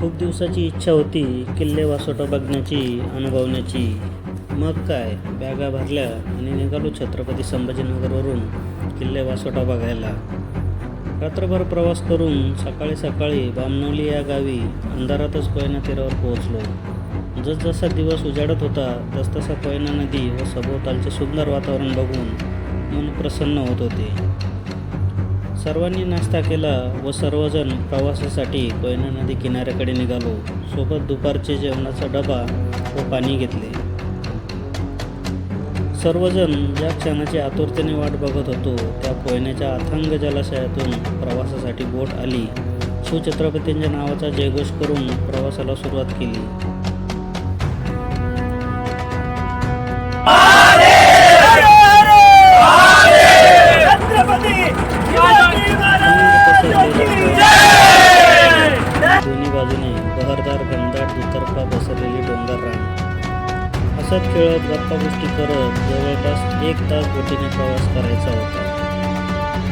खूप दिवसाची इच्छा होती किल्ले वासोटा बघण्याची अनुभवण्याची. मग काय? बॅगा भरल्या आणि निघालो छत्रपती संभाजीनगरवरून किल्ले वासोटा बघायला. रात्रभर प्रवास करून सकाळी सकाळी बामनोली या गावी अंधारातच कोयना तीरावर पोहोचलो. जसजसा दिवस उजाडत होता तसतसा कोयना नदी व सभोवतालचे सुंदर वातावरण बघून मन प्रसन्न होत होते. सर्वांनी नाश्ता केला व सर्वजण प्रवासासाठी कोयना नदी किनाऱ्याकडे निघालो. सोबत दुपारचे जेवणाचा डबा व पाणी घेतले. सर्वजण ज्या क्षणाची आतुरतेने वाट बघत होतो त्या कोयन्याच्या अथांग जलाशयातून प्रवासासाठी बोट आली. शिवछत्रपतींच्या नावाचा जयघोष करून प्रवासाला सुरुवात केली. गोष्टी करत जवळपास एक तास बोटीने प्रवास करायचा होता.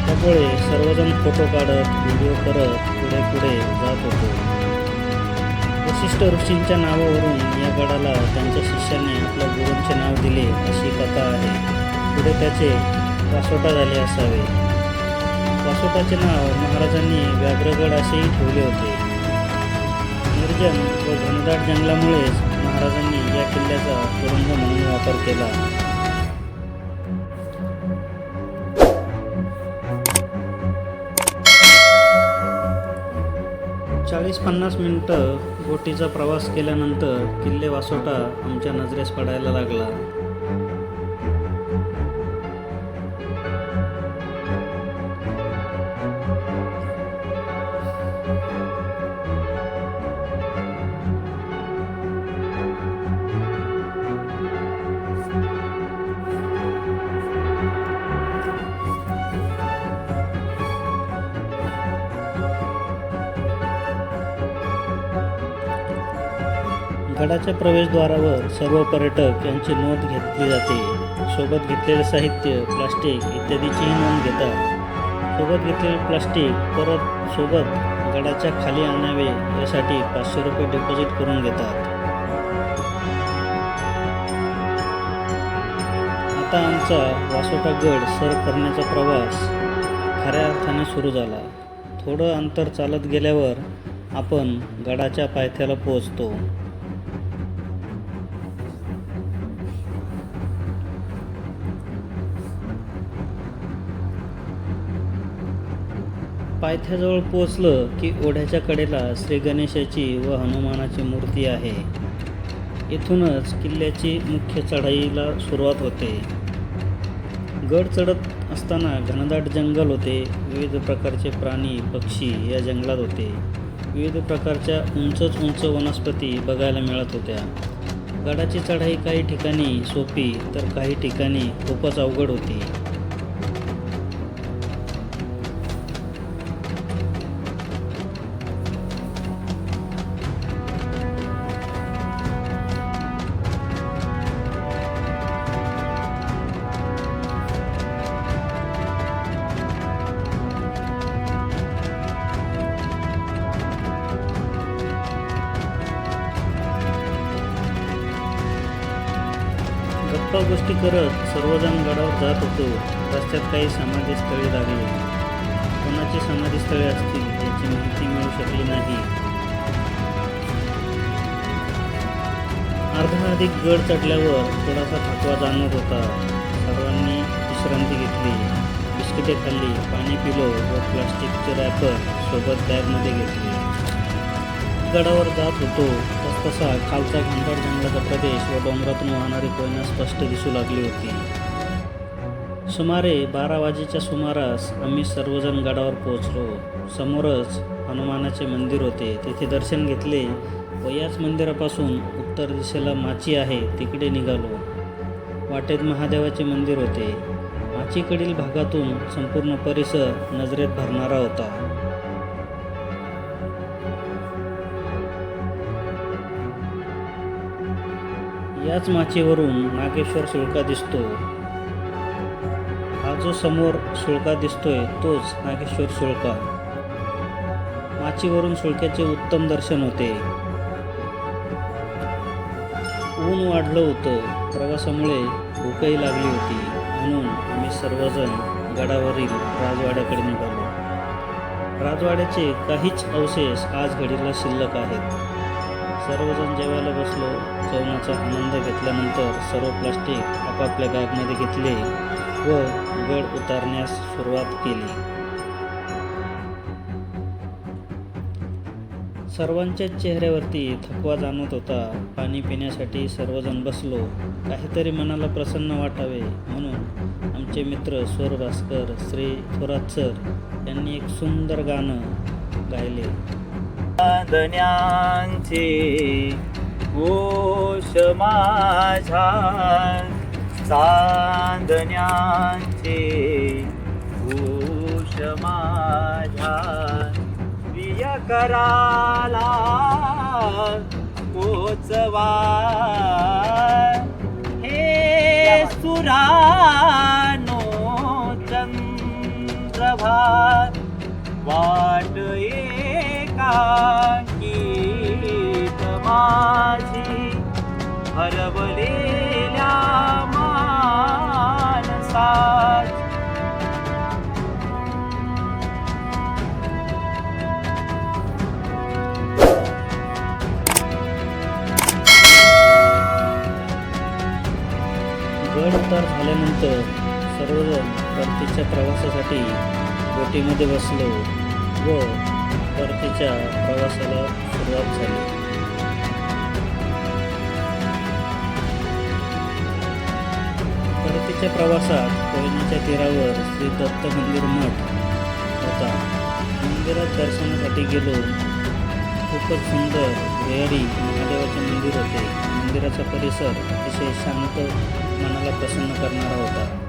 त्यामुळे सर्वजण फोटो काढत व्हिडिओ करत पुढे पुढे जात होतो. वशिष्ठ ऋषींच्या नावावरून या गडाला त्यांच्या शिष्याने आपल्या गुरूंचे नाव दिले अशी कथा आहे. पुढे त्याचे वासोटा झाले असावे. वासोटाचे नाव महाराजांनी व्याघ्रगड असेही ठेवले होते. निर्जन व घनदाट जंगलामुळेच महाराजांनी या किल्ल्याचा तुरुंग म्हणून वापर केला. चाळीस पन्नास मिनटं बोटीचा प्रवास केल्यानंतर किल्ले वासोटा आमच्या नजरेस पडायला लागला. गडाच्या प्रवेशद्वारावर सर्व पर्यटक यांची नोंद घेतली जाते. सोबत घेतलेले साहित्य प्लास्टिक इत्यादीचीही नोंद घेतात. सोबत घेतलेले प्लास्टिक परत सोबत गडाच्या खाली आणावे यासाठी पाचशे रुपये डिपॉझिट करून घेतात. आता आमचा वासोटा गड सर करण्याचा प्रवास खऱ्या अर्थाने सुरू झाला. थोडं अंतर चालत गेल्यावर आपण गडाच्या पायथ्याला पोहोचतो. पायथ्याजवळ पोचलं की ओढ्याच्या कडेला श्री गणेशाची व हनुमानाची मूर्ती आहे. इथूनच किल्ल्याची मुख्य चढाईला सुरुवात होते. गड चढत असताना घनदाट जंगल होते. विविध प्रकारचे प्राणी पक्षी या जंगलात होते. विविध प्रकारच्या उंचच उंच वनस्पती बघायला मिळत होत्या. गडाची चढाई काही ठिकाणी सोपी तर काही ठिकाणी खूपच अवघड होती. गप्पा गोष्टी करत सर्वजण गडावर जात होतो. रस्त्यात काही समाधीस्थळे लागले कोणाची समाधीस्थळे असतील याची माहिती मिळू शकली नाही. अर्धा अधिक गड चढल्यावर थोडासा थकवा जाणवत होता. सर्वांनी विश्रांती घेतली. बिस्किटे खाल्ली पाणी पिलो व प्लास्टिकचे रॅपर सोबत बॅगमध्ये घेतले. गडावर जात होतो तसतसा खालचा घनदाट जंगलाचा प्रदेश व डोंगरातून वाहणारी कोयना स्पष्ट दिसू लागली होती. सुमारे बारा वाजेच्या सुमारास आम्ही सर्वजण गडावर पोहोचलो. समोरच हनुमानाचे मंदिर होते. तेथे दर्शन घेतले व याच मंदिरापासून उत्तर दिशेला माची आहे तिकडे निघालो. वाटेत महादेवाचे मंदिर होते. माचीकडील भागातून संपूर्ण परिसर नजरेत भरणारा होता. याच माचीवरून नागेश्वर सुळका दिसतो. हा जो समोर सुळका दिसतोय तोच नागेश्वर सुळका. माचीवरून सुळक्याचे उत्तम दर्शन होते. ऊन वाढलं होतं. प्रवासामुळे भूकही लागली होती. म्हणून आम्ही सर्वजण गडावरील राजवाड्याकडे निघालो. राजवाड्याचे काहीच अवशेष आज घडीला शिल्लक आहेत. सर्वजण जेवायला बसलो जेवणाचा आनंद घेतल्यानंतर सर्व प्लास्टिक आपापल्या बॅगमध्ये घेतले व गड उतारण्यास सुरुवात केली. सर्वांच्याच चेहऱ्यावरती थकवा जाणवत होता. पाणी पिण्यासाठी सर्वजण बसलो. काहीतरी मनाला प्रसन्न वाटावे म्हणून आमचे मित्र स्वर भास्कर श्री थोरात सर यांनी एक सुंदर गाणं गायले. चांदण्यांचे गोष माझ्या चांदण्यांचे गोष माझ्या प्रिय कराला पोचवा. माझी हरवलेल्या मानसात गड उतार झाल्यानंतर सर्वजण परतीच्या प्रवासासाठी बोटीमध्ये बसलो व परतीच्या प्रवासाला सुरुवात झाली. परतीच्या प्रवासात कोयनाच्या तीरावर श्री दत्त मंदिर मठ होता. मंदिरात दर्शनासाठी गेलो. खूपच सुंदर भुयारी महादेवाचे मंदिर होते. मंदिराचा परिसर अतिशय शांत मनाला प्रसन्न करणारा होता.